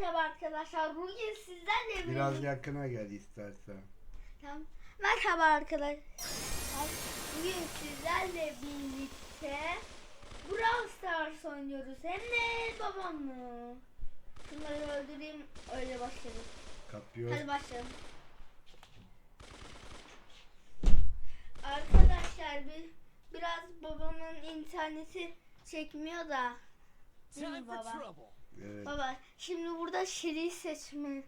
Merhaba arkadaşlar. Bugün sizlerle Biraz birlikte... yakına gel istersen. Tamam. Merhaba arkadaşlar. Bugün sizlerle birlikte Brawl Stars oynuyoruz. Hem de babamla. Şunları öldüreyim öyle başlayalım. Kapıyor. Hadi başlayalım. Arkadaşlar bir biraz babamın interneti çekmiyor da. Değil mi Time for baba? Evet. Baba şimdi burada Şiri'yi seçme.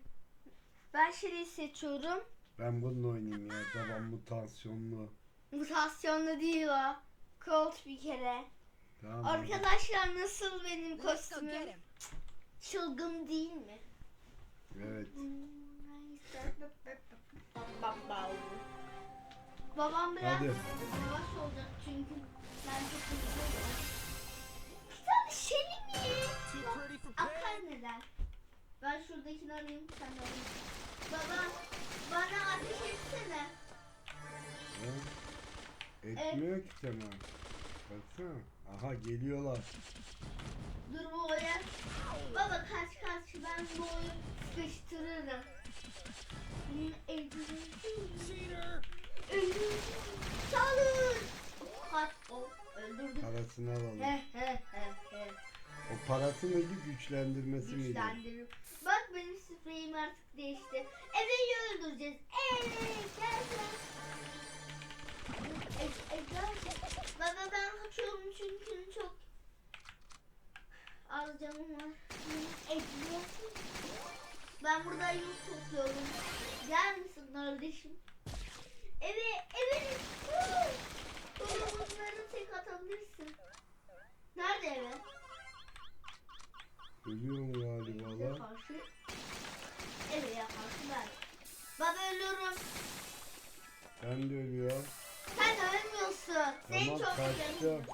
Ben Şiri'yi seçiyorum. Ben bununla oynayayım ya. Babam mutasyonlu. Mutasyonlu değil o. Colt bir kere. Tamam. Arkadaşlar nasıl benim kostümüm? Çılgın değil mi? Evet. Babam biraz Hadi. yavaş olacak çünkü ben çok hızlıyım. Şeli mi? Akar neden? Ben şuradakini alayım sen de alayım. Baba bana ateş etsene. Ha? Etmiyor ki Sema. Baksana. Aha geliyorlar. Dur bu oya. Baba kaç kaç ben bu oyu sıkıştırırım. Salın. Kaç o öldürdük. Parasını alalım. He he he he. O parası mıydı güçlendirmesi miydi? Güçlendirim. Bak benim spreyim artık değişti. Eve'yi öldüreceğiz. Evet gel gel. Baba ben kaçıyorum çünkü çok az canım var. Ekliyorsun. Ben burada yük topluyorum. Gel misin kardeşim? Eve, eve. Bunları tek atabilirsin. Nerede eve? Ölüyorum galiba Eve lan. karşı. Eve karşı ben. Ölüyorum. Ben de ölüyor. Sen ölmüyorsun. Seni Tamam çok kaçtım. seviyorum.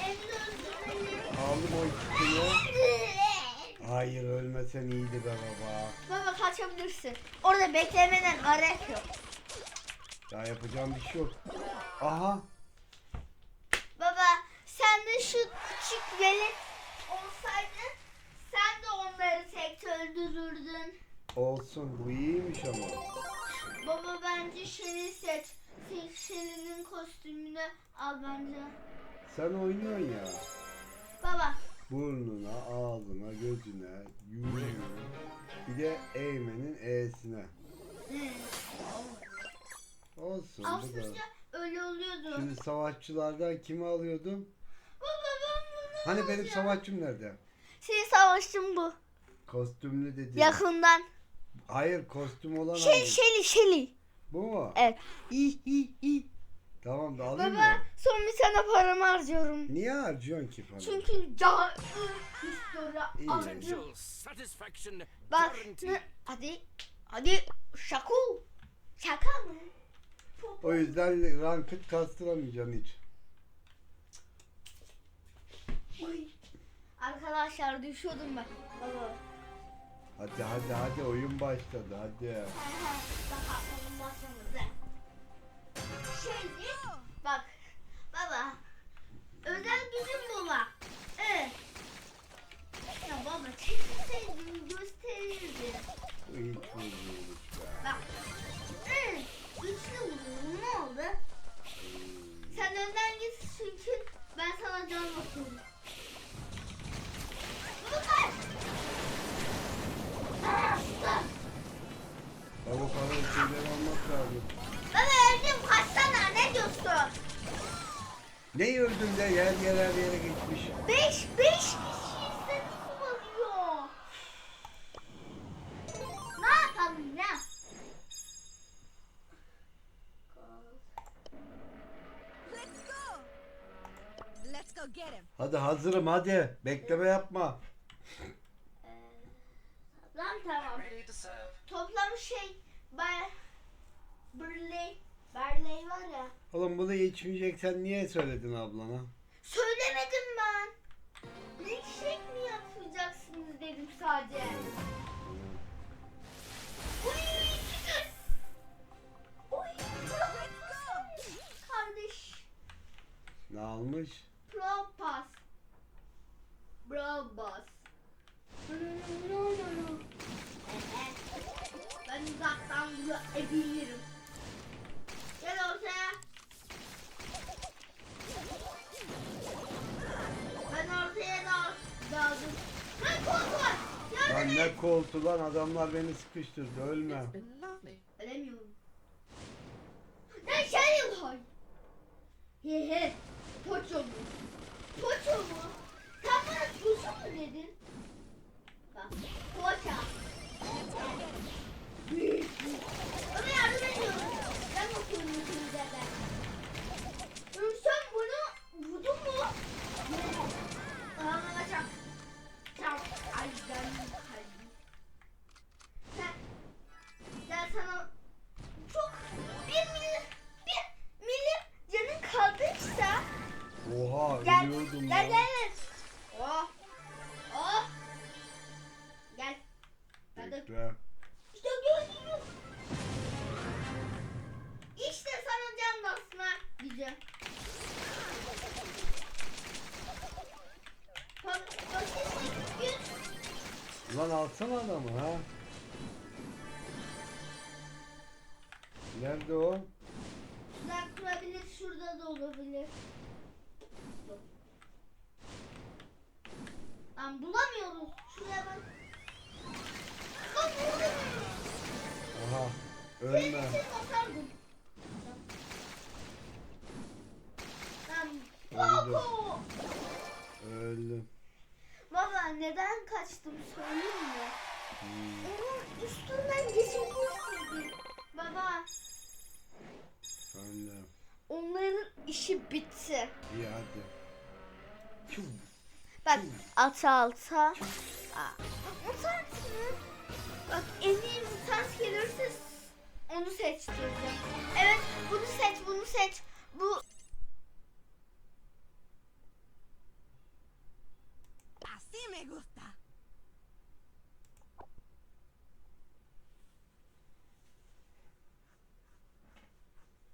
Emre öldürmeyi. Aldım o ikisini. Hayır ölmesen iyiydi be baba. Baba kaçabilirsin. Orada beklemeden gerek yok. Daha yapacağım bir şey yok. Aha. Baba sen de şu küçük velet olsaydın sen de onları öldürürdün. Olsun bu iyiymiş ama. Baba bence Şeli seç. Sen Şeli'nin kostümünü al bence. Sen oynuyorsun ya. Baba Burnuna, ağzına, gözüne, yüzüne. Bir de eğmenin e'sine. Olsun. Aslında öyle oluyordu. Şimdi savaşçılardan kimi alıyordum? Baba ben bunu Hani benim alacağım. savaşçım nerede? Şey savaşçım bu. Kostümlü dedi. Yakından. Hayır kostüm olan Şey aldım. Şeli Şeli. Bu mu? Evet. İyi iyi iyi. Tamam da alayım Baba mı? son bir tane paramı harcıyorum. Niye harcıyorsun ki falan? Çünkü daha histori İyi. satisfaction Bak ne? Hadi. Hadi. Şaka. Şaka mı? O yüzden ranked kastıramayacaksın hiç. Oy. Arkadaşlar düşüyordum ben. Baba. Hadi hadi hadi oyun başladı hadi. Daha onun başlamadı. Şimdi Şeyleri almak lazım. Baba öldüm kaçsana ne diyorsun? Ne öldün de yer yer her yere geçmiş. Beş, beş kişi seni kovalıyor. Ne yapalım ya? Let's go. Let's go get him. Hadi hazırım hadi. Bekleme yapma. Lan tamam. Toplam şey Bar Burley Barley var ya. Oğlum bunu içmeyeceksen niye söyledin ablana? Söylemedim ben. Milkshake mi yapacaksınız dedim sadece. Uy, kız. Uy, kardeş. Ne almış? Pro Pass. Bro Boss. Ben uzaktan vurabilirim. Gel ortaya. Ben ortaya dal daldım. Yardım Lan et. ne koltu lan adamlar beni sıkıştırdı ölme. Alsana adamı ha. Nerede o? Şuradan kurabilir, şurada da olabilir. Lan bulamıyoruz. Şuraya bak. Aha. Senin Ölme. için basardım. Lan Öldü. Poco. Öldüm. Neden kaçtım söyleyeyim mi? Hmm, Onun üstünden geçebilirsin. Baba de. onların işi bitti. İyi hadi. Bak alta alta. Aa, Mutant mı? Bak en iyi mutant gelirse onu seçtireceğim. Evet bunu seç bunu seç. Bu Así me gusta.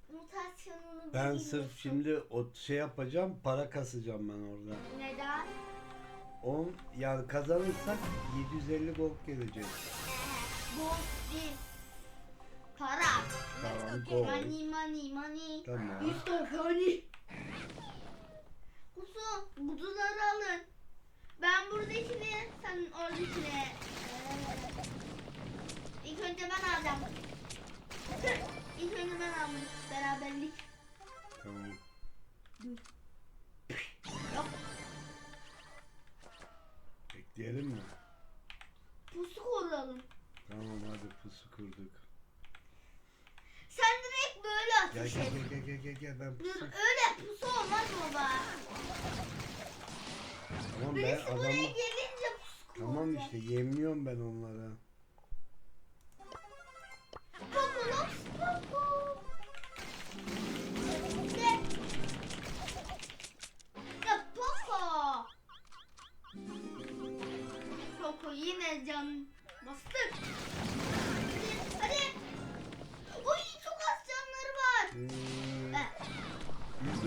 mutasyonunu Ben bilmiyorsun. sırf şimdi o şey yapacağım, para kasacağım ben orada. Neden? 10 yani kazanırsak 750 gold gelecek. Bu değil. Para. Tamam, gold. Money money money. Tamam. İşte money. Kusu buduları alın. Ben buradakini, sen oradakini. Ee, İlk önce ben alacağım. İlk önce ben aldım. Beraberlik. Tamam. Yok. Bekleyelim mi? Pusu koruyalım. Tamam hadi pusu kurduk. Sen direkt böyle ateş gel et. gel gel gel gel, gel ben Dur pusu. öyle pusu olmaz baba. Tamam ben Birisi buraya adamı gelince pusu Tamam işte yemliyorum ben. Poco yine can bastık. Hadi. Oy çok az canları var. Hmm, biz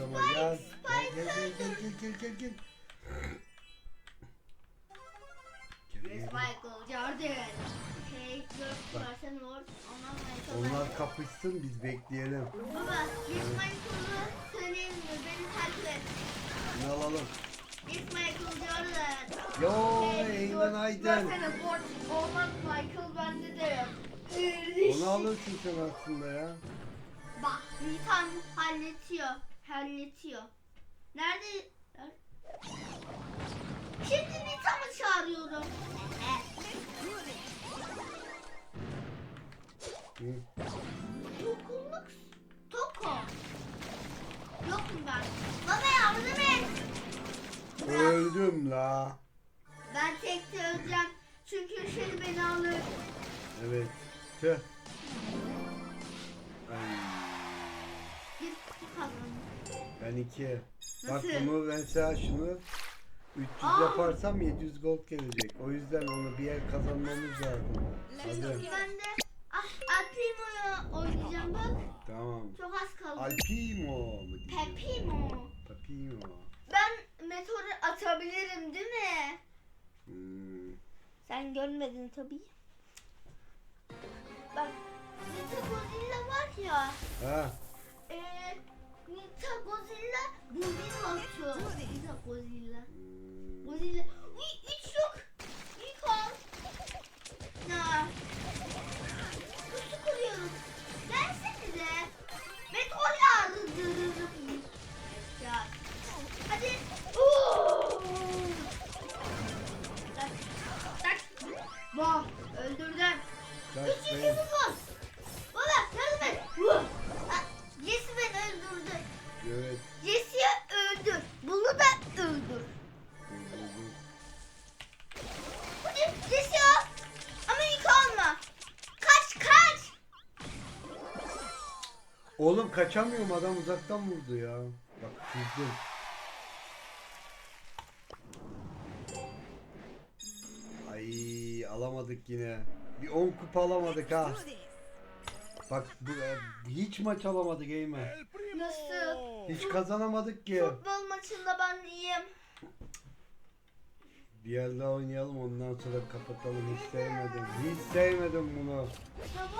ama Spike, gel. Spike Gel gel gel gel gel gel gel. Michael Jordan. Şey, Onlar kapışsın biz bekleyelim. Baba, Miss Michael'ı söyleyeyim mi? Beni takip et. Ne alalım? Miss Michael Jordan. Yo Eymen Aydın. versene, borç olmaz Michael bende de yok. Onu alırsın sen aslında ya. Bak, Nitan halletiyor. Halletiyor. Nerede? Dokunluk Toko. Yok mu ben? Bana yardım et. Öldüm la. Ben tekte öleceğim. Çünkü şey beni alır. Evet. Tüh. Ay, kazandım. ben iki. Bak Nasıl? bunu mesela şunu 300 Aa! yaparsam 700 gold gelecek. O yüzden onu bir yer kazanmamız lazım. Hadi. Ben de Alpimo'yu oynayacağım bak. Tamam. Çok az kaldı. Alpimo mu diyeceğim? Pepimo. Pepimo. Ben meteoru atabilirim değil mi? Hmm. Sen görmedin tabii. Bak Nita Godzilla var ya. Ha. Eee Nita Godzilla bulbin atıyor. Nita Godzilla. Godzilla. Uy üç yok. İlk al. Na. Oğlum kaçamıyorum adam uzaktan vurdu ya. Bak çizdim. Ay alamadık yine. Bir 10 kupa alamadık ha. Bak bu e, hiç maç alamadık Eymen. Nasıl? Hiç kazanamadık ki. Futbol maçında ben iyiyim. Bir yer daha oynayalım ondan sonra kapatalım. Hiç sevmedim. Hiç sevmedim bunu. Tamam?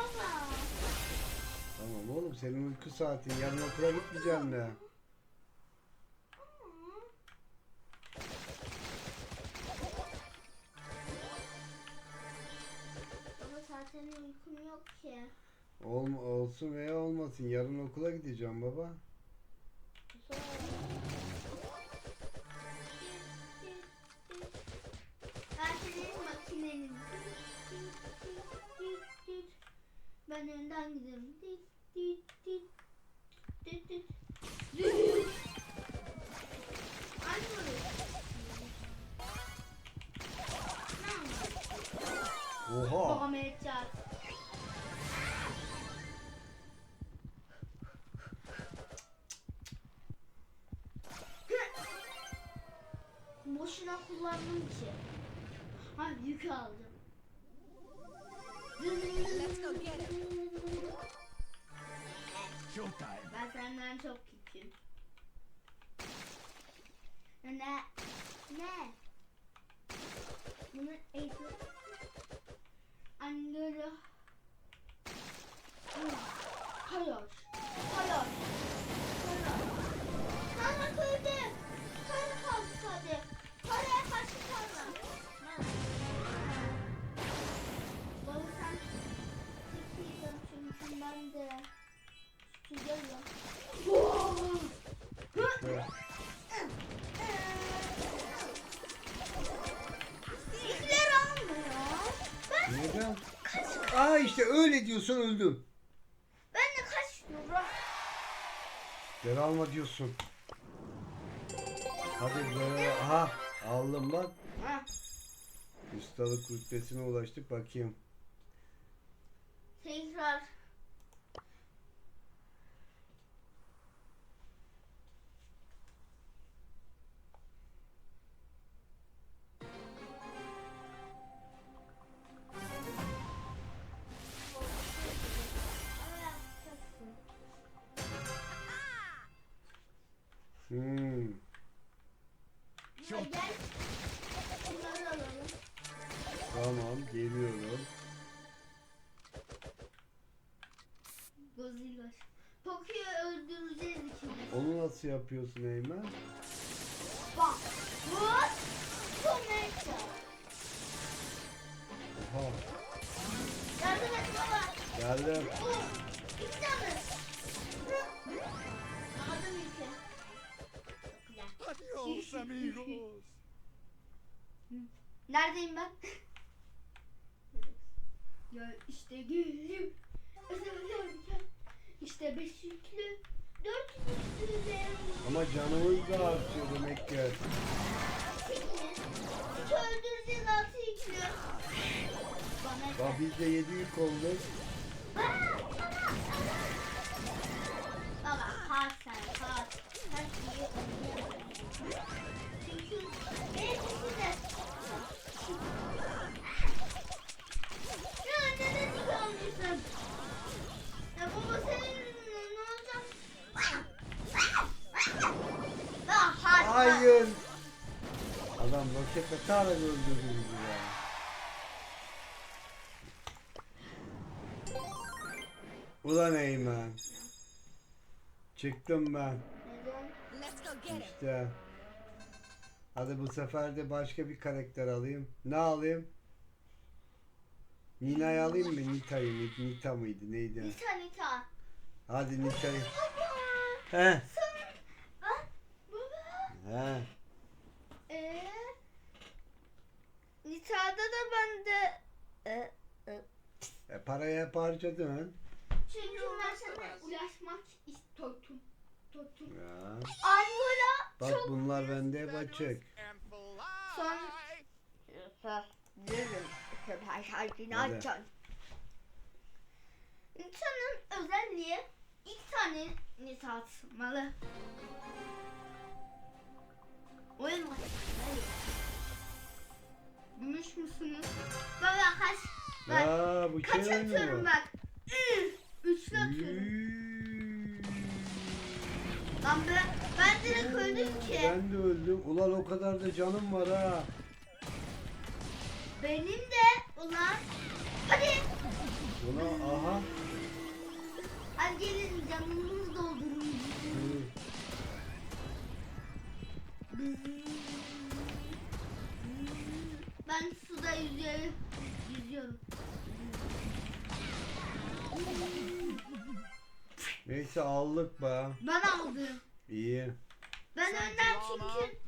Tamam oğlum senin uyku saatin. Yarın okula gitmeyeceğim de. Ama zaten uykum yok ki. Ol, olsun veya olmasın. Yarın okula gideceğim baba. Ben senin makinenin. Ben önden giderim. Oha. Babam edecek. Boşuna kullandım ki. Ha yük aldım. Let's go get Showtime. Ben senden çok küçüğüm. Ne? Ne? Bunu eğitim. Anlıyorum. Hayır. Diyorsun öldüm. ben de kaç diyorum. Geri alma diyorsun. Hadi böyle. Aha aldım bak. Ha, Ustalık rütbesine ulaştık bakayım. tekrar. Godzilla. Tokyo'yu öldüreceğiz ikimiz. Onu nasıl yapıyorsun Eymen? Bak. Vur. Tomato. Oha. Yardım et baba. Geldim. Vur. İki tane. Çok güzel. Adios, amigos. Neredeyim ben? ya işte gülüm. Özellikle işte beş yüklü. Dört yüklü de. Ama canımız da artıyor demek ki. Hiç öldüreceğiz altı yüklü. Bana Daha biz de yedi yük olduk. Baba kalk sen kalk. Her şeyi Çünkü Adam roketle tara öldürdünüz ya. Ulan Eymen. Çıktım ben. İşte. Hadi bu sefer de başka bir karakter alayım. Ne alayım? Nina'yı alayım mı? Nita'yı mı? Nita mıydı? Neydi? Nita Nita. Hadi Nita'yı. He. Baba? He. Nita'da da ben de... E, parayı hep harcadın. çünkü ben sana ulaşmak istiyorum. Totum. Ya. Angola Bak çok... bunlar bende hep açık. Son... Derim. Süper şarkını Hadi. açan. Nita'nın özelliği ilk tane Nita atmalı. Oyun var. Hadi. Gümüş müsünüz? Baba kaç... Bak, Ya bu kaç atıyorum bak. Üçlü atıyorum. Lan ben, ben direkt öldüm ki. Ben de öldüm. Ulan o kadar da canım var ha. Benim de ulan. Hadi. Buna aha. Hadi gelin canımızı doldurun. Hı. Ben suda yüzüyorum. Yüzüyorum. Neyse aldık be. Ben aldım. İyi. Ben önden çünkü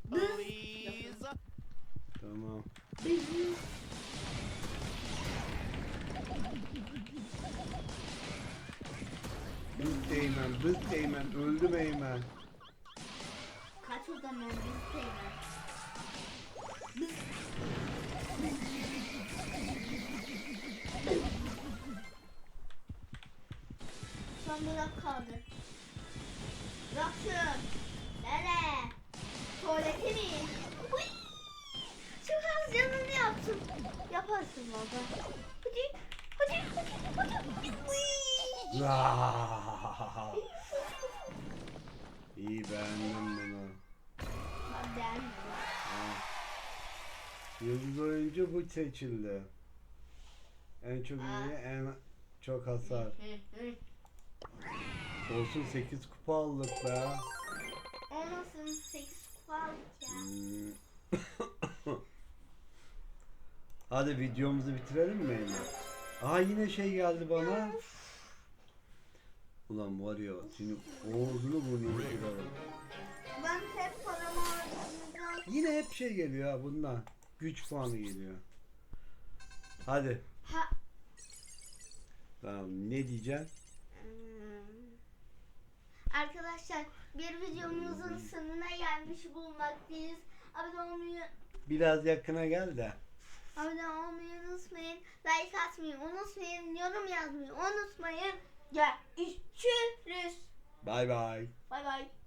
Yaparsın baba. Hadi. Hadi. Hadi. Hadi. İyi beğendim bunu. Ben. Yıldız oyuncu bu seçildi. En çok iyi, en çok hasar. Olsun 8 kupa aldık be. Olmasın 8 kupa aldık ya. Hadi videomuzu bitirelim mi Eymen? Aa yine şey geldi bana. Ulan var ya senin ağzını burnunu kırarım. Ben hep paramı harcayacağım. Yine hep şey geliyor ha bundan. Güç puanı geliyor. Hadi. Ha. Tamam ne diyeceksin? Hmm. Arkadaşlar bir videomuzun sonuna gelmiş bulunmaktayız. Abone olmayı, Biraz yakına gel de. Abone olmayı unutmayın. Like atmayı unutmayın. Yorum yazmayı unutmayın. Görüşürüz. Bay bay. Bay bay.